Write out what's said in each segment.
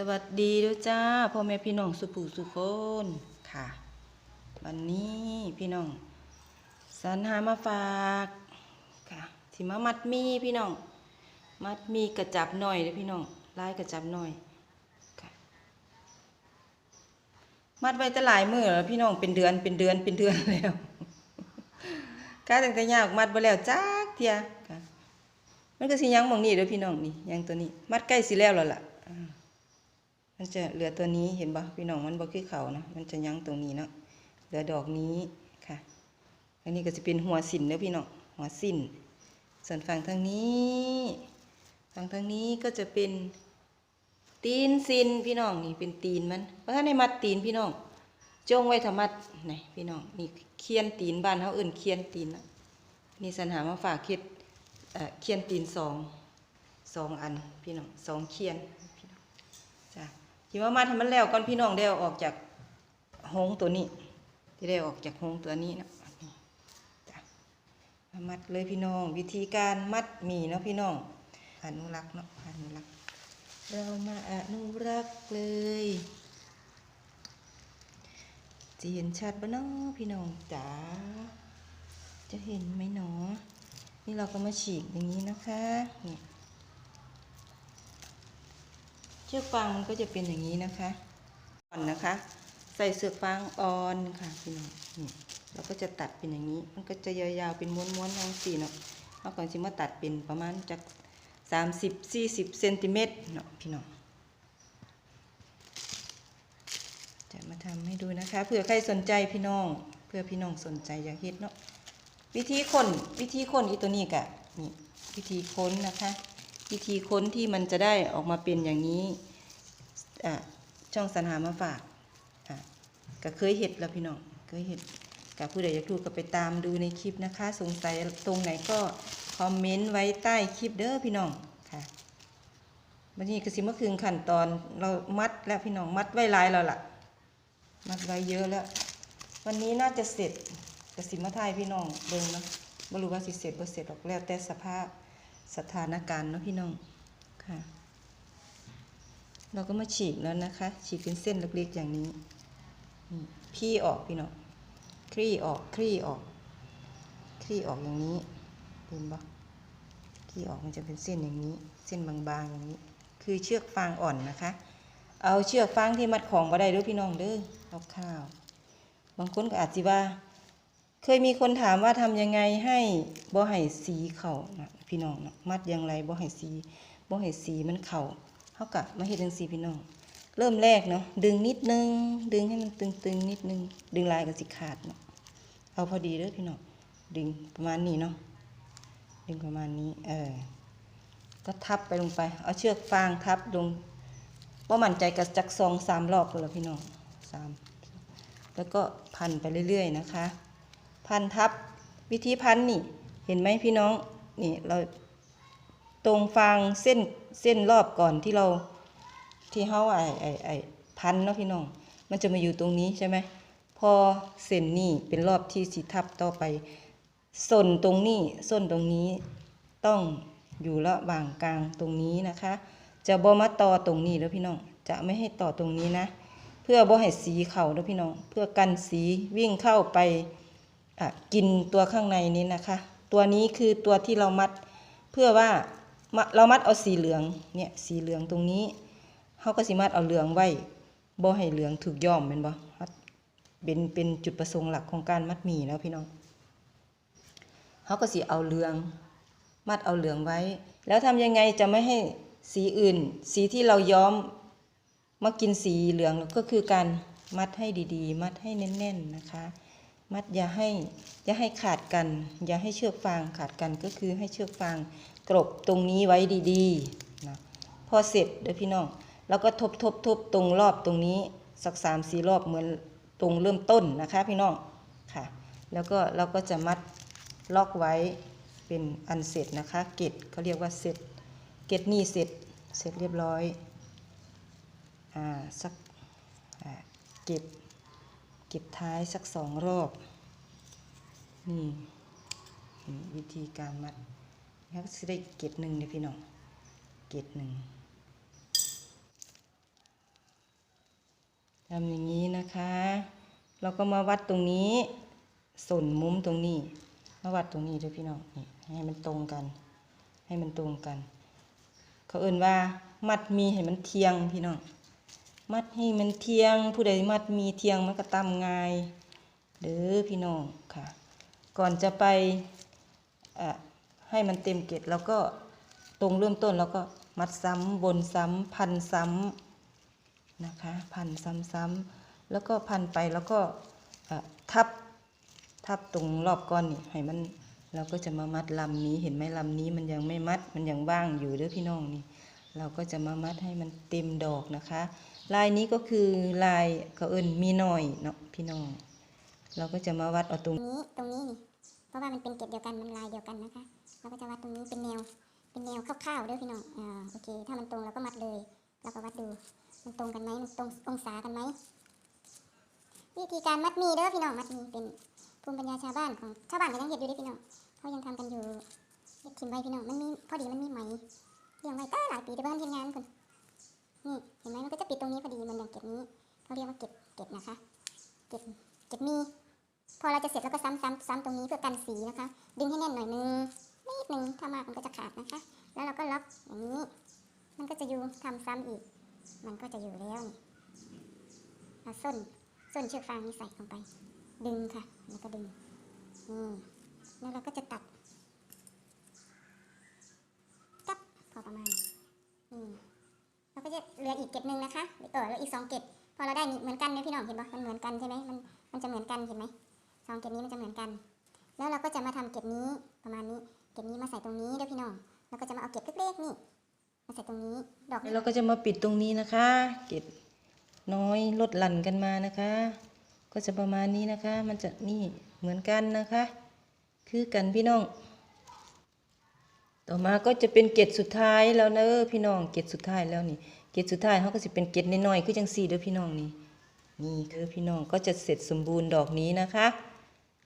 สวัสดีด้วยจ้าพ่อแม่พี่น้องสุผู้สุคนค่ะ วันนี้พี่น้องสรรหามาฝากค่ะที่มามัดมีพี่น้อง มัดมีกระจับหน่อยเด้อพี่น้องลายกระจับหน่อยค่ะมัดไว้แต่หลายมือแล้วพี่น้องเป็นเดือนเป็นเดือนเป็นเดือนแล้วข้าตั้งแต่ยากมัดไปแล้วจักเทียค่ะมันก็สิยังมองนี่เด้อพี่น้องนี่ยังตัวนี้ มัดใกล้สิแล้วแล้วล่ะ มันจะเหลือตัวนี้เห็นบ่พี่น้องมันบ่คือเขานะมันจะยั้งตรงนี้เนาะเหลือดอกนี้ค่ะ อันนี้ก็จะเป็นหัวสินเด้อพี่น้องหัวสินส่วนฝั่งทางนี้ฝั่งทางนี้ก็จะเป็นตีนสินพี่น้องนี่เป็นตีนมันเพราะถ้าในมัดตีนพี่น้องจงไว้ทำมัดไหนพี่น้องนี่เคียนตีนบ้านเขาเอื่นเคียนตีนนะนี่สัญหามาฝากคิดเออเคียนตีนสองสองอันพี่น้องสองเคียน คิดว่ามัดให้มันแล้วก่อนพี่น้องได้อออกจากหงตัวนี้ ที่ได้ออกจากหงตัวนี้นะมัดเลยพี่น้อง วิธีการมัดหมีเนาะพี่น้องอนุรักษ์เนาะอนุรักษ์เรามาอนุรักษ์เลยจะเห็นชัดปะเนาะพี่น้องจ๋าจะเห็นไหมหนอนี่เราก็มาฉีกอย่างนี้นะคะนี่เชือกฟางมันก็จะเป็นอย่างนี้นะคะอ่อนนะคะ ใส่เสือกฟางอ่อนค่ะพี่น้องนี่เราก็จะตัดเป็นอย่างนี้ มันก็จะยาวๆเป็นม้วนๆอย่างสี่เนาะเมื่อก่อนจิมาตัดเป็นประมาณจากสามสิบสี่สิบเซนติเมตรเนาะพี่น้องจะมาทำให้ดูนะคะเผื่อใครสนใจพี่น้อง เพื่อพี่น้องสนใจอยากเฮ็ดเนาะวิธีคนวิธีคนอีตัวนี้กะนี่วิธีค้นนะคะ วิธีค้นที่มันจะได้ออกมาเป็นอย่างนี้ ช่องสรรหามาฝากอะก็เคยเห็ดแล้วพี่น้องเคยเห็ดกับผู้ใดอยากดูก็ไปตามดูในคลิปนะคะ สงสัยตรงไหนก็คอมเมนต์ไว้ใต้คลิปเด้อพี่น้องค่ะวันนี้ก็สิเมื่อคืนขั้นตอนเรามัดแล้วพี่น้องมัดไว้หลายแล้วละมัดไว้เยอะแล้ว วันนี้น่าจะเสร็จกระสิมาไทยพี่น้องเบิ่งเนาะไม่รู้ว่าสิเสร็จบ่เสร็จหรอกแล้วแต่สภาพสถานการณ์เนาะพี่น้องค่ะ เราก็มาฉีกแล้วนะคะ ฉีกเป็นเส้นเล็กๆอย่างนี้พี่ออกพี่น้องคลี่ออกคลี่ออก คลี่ออกอย่างนี้เห็นปะคลี่ออกมันจะเป็นเส้นอย่างนี้ เส้นบางๆอย่างนี้ คือเชือกฟางอ่อนนะคะ เอาเชือกฟางที่มัดของมาได้ด้วยพี่น้องเด้อเอาข้าว บางคนก็อาจจะว่า เคยมีคนถามว่าทำยังไงให้บ่ให้สีเข่านะพี่น้องนะมัดอย่างไรบ่ให้สีบ่ให้สีมันเข่า เฮากะมาเฮ็ดจังซี่พี่น้อง เริ่มแรกเนาะดึงนิดนึง ดึงให้มันตึงๆนิดนึง ดึงลายก็สิขาดเนาะเอาพอดีเด้อพี่น้องดึงประมาณนี้เนาะดึงประมาณนี้เออก็ทับไปลงไป เอาเชือกฟางทับลงว่ามั่นใจกับจักสองสามรอบเลยพี่น้องสามแล้วก็พันไปเรื่อยๆนะคะ พันทับวิธีพันนี่ เห็นไหมพี่น้อง นี่เรา ตรงฟางเส้นเส้นรอบก่อนที่เราที่เฮาไอไอไอพันเนาะพี่น้อง มันจะมาอยู่ตรงนี้ใช่ไหมพอเส้นนี่เป็นรอบที่สีทับต่อไปส้นตรงนี้ส้นตรงนี้ต้องอยู่ระหว่างกลางตรงนี้นะคะ จะบ่มาต่อตรงนี้แล้วพี่น้องจะไม่ให้ต่อตรงนี้นะ เพื่อบ่ให้สีเข่าแล้วพี่น้อง เพื่อกันสีวิ่งเข้าไปอะกินตัวข้างในนี้นะคะ ตัวนี้คือตัวที่เรามัดเพื่อว่า เรามัดเอาสีเหลืองเนี่ยสีเหลืองตรงนี้เขาก็สิมัดเอาเหลืองไว้บ่ให้เหลืองถูกย่อมเป็นบ่มัดเป็นเป็นจุดประสงค์หลักของการมัดหมี่แล้วพี่น้องเขาก็สิเอาเหลือง มัดเอาเหลืองไว้ แล้วทำยังไงจะไม่ให้สีอื่น สีที่เราย้อมมากินสีเหลืองก็คือการมัดให้ดีๆ มัดให้แน่นๆนะคะ มัดอย่าให้อย่าให้ขาดกัน อย่าให้เชือกฟางขาดกันก็คือให้เชือกฟาง กรบตรงนี้ไว้ดีๆนะพอเสร็จเด้อพี่น้องแล้วก็ทบทบทบตรงรอบตรงนี้สักสามสี่รอบเหมือนตรงเริ่มต้นนะคะพี่น้องค่ะ แล้วก็เราก็จะมัดล็อกไว้เป็นอันเสร็จนะคะเกตเขาเรียกว่าเสร็จเกตนี่เสร็จเสร็จเรียบร้อยอ่าสักเก็บเก็บท้ายสักสองรอบนี่วิธีการมัด นะครับจะได้เก็บหนึ่งเลยพี่น้อง เก็บหนึ่งทำอย่างนี้นะคะ เราก็มาวัดตรงนี้ ส่วนมุมตรงนี้ มาวัดตรงนี้ด้วยพี่น้องนี่ให้มันตรงกัน ให้มันตรงกัน เขาเอ่นว่า มัดมีให้มันเทียงพี่น้อง มัดให้มันเทียง ผู้ใดมัดมีเทียงมันก็ตำง่ายเด้อพี่น้องค่ะ ก่อนจะไปเอ่อ ให้มันเต็มเกล็ดแล้วก็ตรงเริ่มต้นแล้วก็มัดซ้ำบนซ้ำพันซ้ำนะคะพันซ้ำๆแล้วก็พันไปแล้วก็ทับทับตรงรอบก้อนนี่ให้มันเราก็จะมามัดลำนี้เห็นไหมลำนี้มันยังไม่มัดมันยังว่างอยู่เด้อพี่น้องนี่ เราก็จะมามัดให้มันเต็มดอกนะคะ ลายนี้ก็คือลายเขาเอิญมีหน่อยเนาะพี่น้อง เราก็จะมาวัดเอาตรงตรงนี้ตรงนี้นี่เพราะว่ามันเป็นเกล็ดเดียวกันมันลายเดียวกันนะคะ เราก็จะวัดตรงนี้เป็นแนว เป็นแนวคร่าวๆเด้วยพี่น้องอ่าโอเค ถ้ามันตรงเราก็มัดเลยแล้วก็วัดดู มันตรงกันไหมมันตรงองศากันไหมวิธีการมัดมีเด้อพี่น้องมัดมีเป็นภูมิปัญญาชาวบ้านของชาวบ้านก็ยังเห็นอยู่เด้อพี่น้องเขายังทำกันอยู่เฮ็ดทิมไว้พี่น้องมันมีพอดีมันมีไหมเลี้ยงไว้ตั้งหลายปีแต่เพิ่นเฮ็ดงานคนนี่เห็นไหมมันก็จะปิดตรงนี้พอดีมันอย่างเกล็ดนี้เขาเรียกว่าเกล็ดเกล็ดนะคะ เกล็ดเกล็ดหมี พอเราจะเสร็จแล้วก็ซ้ำซ้ำซ้ำตรงนี้เพื่อกันสีนะคะ ดึงให้แน่นหน่อยนึง นึงถ้ามากมันก็จะขาดนะคะ แล้วเราก็ล็อกอย่างนี้ มันก็จะอยู่ทำซ้ำอีก มันก็จะอยู่แล้วนี่เอาส้นส้นเชือกฟางนี้ใส่ลงไป ดึงค่ะ แล้วก็ดึงนี่แล้วเราก็จะตัดตับพอประมาณนี่เราก็จะเหลืออีกเกล็ดหนึ่งนะคะเออแล้วอีกสองเกล็ดพอเราได้เหมือนกันเนี่ยพี่น้องเห็นปะมันเหมือนกันใช่ไหมมันมันจะเหมือนกันเห็นไหมสองเกล็ดนี้มันจะเหมือนกัน แล้วเราก็จะมาทำเกล็ดนี้ นี้มาใส่ตรงนี้เด้อพี่น้องแล้วก็จะมาเอาเกล็ดเล็กๆนี่มาใส่ตรงนี้ดอกแล้วเราก็จะมาปิดตรงนี้นะคะ เกล็ดน้อยลดหลั่นกันมานะคะ ก็จะประมาณนี้นะคะ มันจะนี่เหมือนกันนะคะ คือกันพี่น้อง ต่อมาก็จะเป็นเกล็ดสุดท้ายแล้วเนอะพี่น้องเกล็ดสุดท้ายแล้วนี่เกล็ดสุดท้ายเขาก็จะเป็นเกล็ดน้อยๆคือจังสี่เด้อพี่น้องนี่นี่คือพี่น้องก็จะเสร็จสมบูรณ์ดอกนี้นะคะ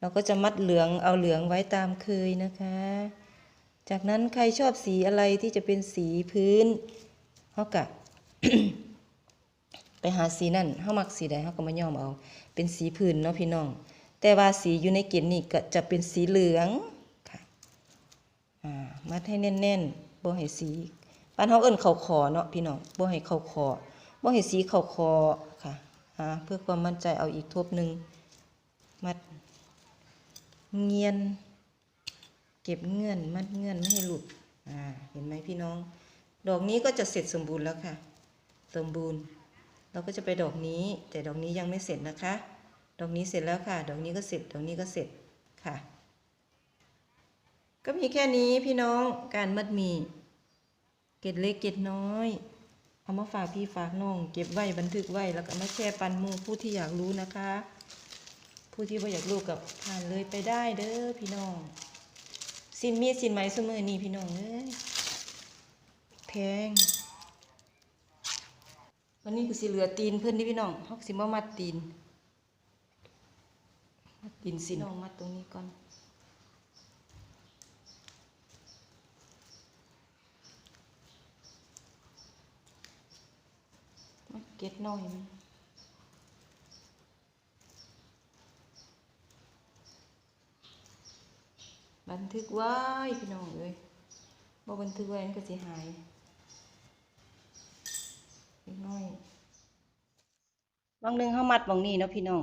เราก็จะมัดเหลืองเอาเหลืองไว้ตามเคยนะคะ จากนั้นใครชอบสีอะไรที่จะเป็นสีพื้นเขากะไปหาสีนั่นเขามักสีใดเขาก็มาย่อมเอา เป็นสีพื้นเนาะพี่น้อง แต่ว่าสีอยู่ในเกณฑ์นี่ก็จะเป็นสีเหลืองค่ะมัดให้แน่นๆบ่ให้สีบ้านเขาเอิ้นเขาคอเนาะพี่น้องบ่ให้เขาคอบ่ให้สีเขาคอค่ะเพื่อความมั่นใจเอาอีกทบหนึ่งมัดเงียน เก็บเงื่อนมัดเงื่อนไม่ให้หลุดอ่าเห็นไหมพี่น้อง ดอกนี้ก็จะเสร็จสมบูรณ์แล้วค่ะ สมบูรณ์ เราก็จะไปดอกนี้ แต่ดอกนี้ยังไม่เสร็จนะคะ ดอกนี้เสร็จแล้วค่ะ ดอกนี้ก็เสร็จ ดอกนี้ก็เสร็จค่ะ ก็มีแค่นี้พี่น้องการมัดมี เก็ดเล็กเก็ดน้อย เอามาฝากพี่ฝากน้อง เก็บไว้บันทึกไว้แล้วก็มาแชร์ปันมูผู้ที่อยากรู้นะคะ ผู้ที่ไม่อยากรู้กับผ่านเลยไปได้เด้อพี่น้อง สินมีสินไหมเสมอนี่พี่น้องเอ้ยแพงวันนี้คือสิเหลือตีนเพื่อนนี่พี่น้องฮอกสิมามัดตีนมัดตีนสินน้องมัดตรงนี้ก่อนมัดเก็ดน้อยมัน บันทึกไว้พี่น้องเอ้ยบ่บันทึกไว้มันก็สิหายเล็กน้อยบางหนึงเฮามัดบางนี้เนาะพี่น้อง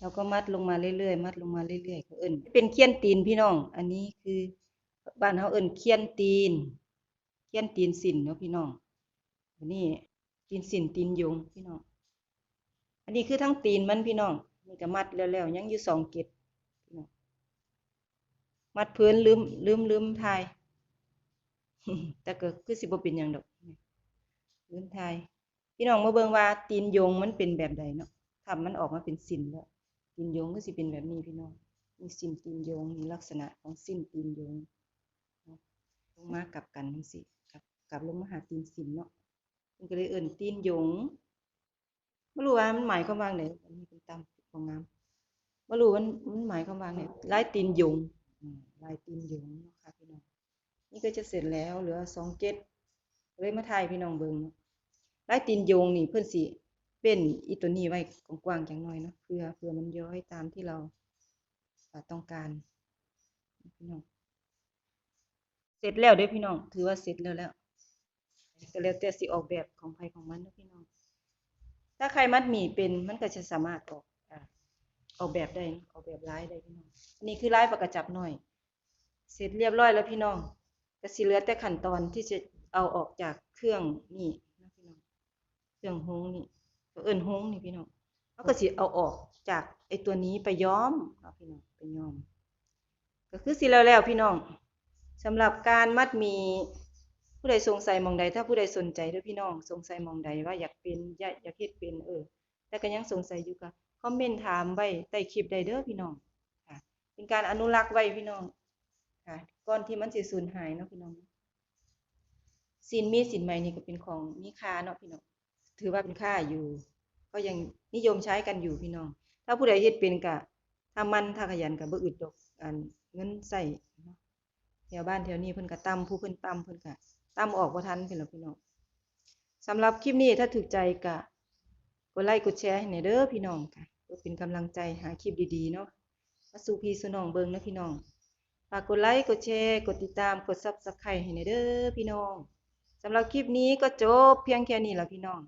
เราก็มัดลงมาเรื่อยๆ มัดลงมาเรื่อยๆเขาเอิ้นเป็นเคี้ยนตีนพี่น้อง อันนี้คือบ้านเฮาเอิ้นเคี้ยนตีน เคี้ยนตีนสินเนาะพี่น้องอันนี้ตีนสินตีนยงพี่น้อง อันนี้คือทั้งตีนมันพี่น้องนี่ก็มัดแล้วๆยังอยู่สองเก็ด มัดพื้นลืมลืมลืมทายแต่ก็คือสิบเป็นหยังดอกลืมทายพี่น้องมาเบิ่งว่าตีนยงมันเป็นแบบใดเนาะทำมันออกมาเป็นสินแล้วตีนยงก็สิเป็นแบบนี้พี่น้องมีสินตีนยงมีลักษณะของสินตีนยงลงมากลับกันจังซี่กลับกลับลงมาหาตีนสินเนาะมันก็เลยเอิ้นตีนยงบ่รู้ว่ามันหมายความว่าไงอันนี้เป็นตามของงามบ่รู้มันมันหมายความว่าไงลายตีนยง ลายตีนหยงเนาะค่ะพี่น้อง นี่ก็จะเสร็จแล้วเหลือสองเจ็ดเลยมาถ่ายพี่น้องเบิงลายตีนโยงนี่เพิ่อนสิเป็นอีตัวนี้ไว้กว้างๆจังหน่อยเนาะเพื่อเพื่อมันย้อยตามที่เราต้องการพี่น้องเสร็จแล้วเด้อพี่น้อง ถือว่าเสร็จแล้วแล้วก็แล้วแต่สิออกแบบของใครของมันนะพี่น้อง ถ้าใครมัดหมี่เป็นมันก็จะสามารถออก ออกแบบได้ออกแบบลายได้พี่น้องอันนี้คือลายปากกระจับหน่อย เสร็จเรียบร้อยแล้วพี่น้องก็สิเหลือแต่ขั้นตอนที่จะเอาออกจากเครื่องนี่นะพี่น้องเครื่องฮงนี่เอิ้นฮงนี่พี่น้องเขาก็สิเอาออกจากไอตัวนี้ไปย้อมเนาะพี่น้องไปย้อม ก็คือสิแล้วแล้วพี่น้องสำหรับการมัดมีผู้ใดสงสัยมองใด ถ้าผู้ใดสนใจด้อพี่น้อง สงสัยมองใดว่าอยากเป็นอยากอยากเฮ็ดเป็นเออแต่ก็ยังสงสัยอยู่ก็ คอมเมนต์ถามไว้ใต้คลิปไดเด้อพี่น้องค่ะ เป็นการอนุรักษ์ไว้พี่น้องค่ะก่อนที่มันสิสูญหายเนาะพี่น้องสินมีสินใหม่นี่ก็เป็นของมีค่าเนาะพี่น้องถือว่าเป็นค่าอยู่ ก็ยังนิยมใช้กันอยู่พี่น้อง ถ้าผู้ใดเฮ็ดเป็นก็ถ้ามันถ้าขยันก็บ่อึดดอกอันเงินใช้เนาะแถวบ้านแถวนี้เพิ่นก็ตำผู้เพิ่นตำเพิ่นก็ตำออกบ่ทันเพิ่นล่ะพี่น้องสำหรับคลิปนี้ถ้าถูกใจก็ กดไลค์กดแชร์ให้หน่อยเด้อพี่น้องค่ะเพื่อเป็นกำลังใจหาคลิปดีๆเนาะมาสู่พี่สน้องเบิงนะพี่น้องฝากกดไลค์กดแชร์กดติดตามกดซับสไครต์ให้หน่อยเด้อพี่น้องสำหรับคลิปนี้ก็จบเพียงแค่นี้ล่ะพี่น้อง